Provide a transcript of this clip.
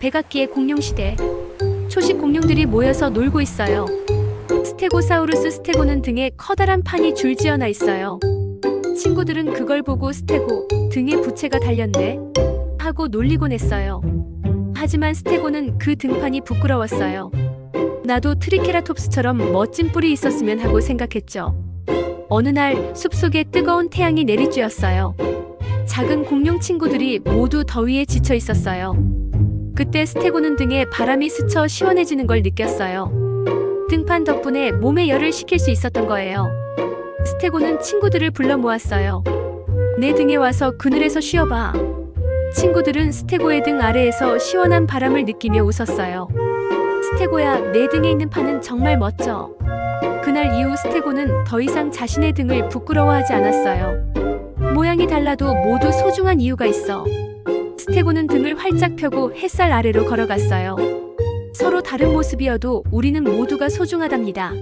백악기의 공룡시대. 초식 공룡들이 모여서 놀고 있어요. 스테고사우루스 스테고는 등에 커다란 판이 줄지어나 있어요. 친구들은 그걸 보고 스테고 등에 부채가 달렸네 하고 놀리곤 했어요. 하지만 스테고는 그 등판이 부끄러웠어요. 나도 트리케라톱스처럼 멋진 뿔이 있었으면 하고 생각했죠. 어느 날 숲속에 뜨거운 태양이 내리쬐었어요. 작은 공룡 친구들이 모두 더위에 지쳐 있었어요. 그때 스테고는 등에 바람이 스쳐 시원해지는 걸 느꼈어요. 등판 덕분에 몸에 열을 식힐 수 있었던 거예요. 스테고는 친구들을 불러 모았어요. 내 등에 와서 그늘에서 쉬어봐. 친구들은 스테고의 등 아래에서 시원한 바람을 느끼며 웃었어요. 스테고야, 내 등에 있는 판은 정말 멋져. 그날 이후 스테고는 더 이상 자신의 등을 부끄러워하지 않았어요. 모양이 달라도 모두 소중한 이유가 있어. 스테고는 등을 활짝 펴고 햇살 아래로 걸어갔어요. 서로 다른 모습이어도 우리는 모두가 소중하답니다.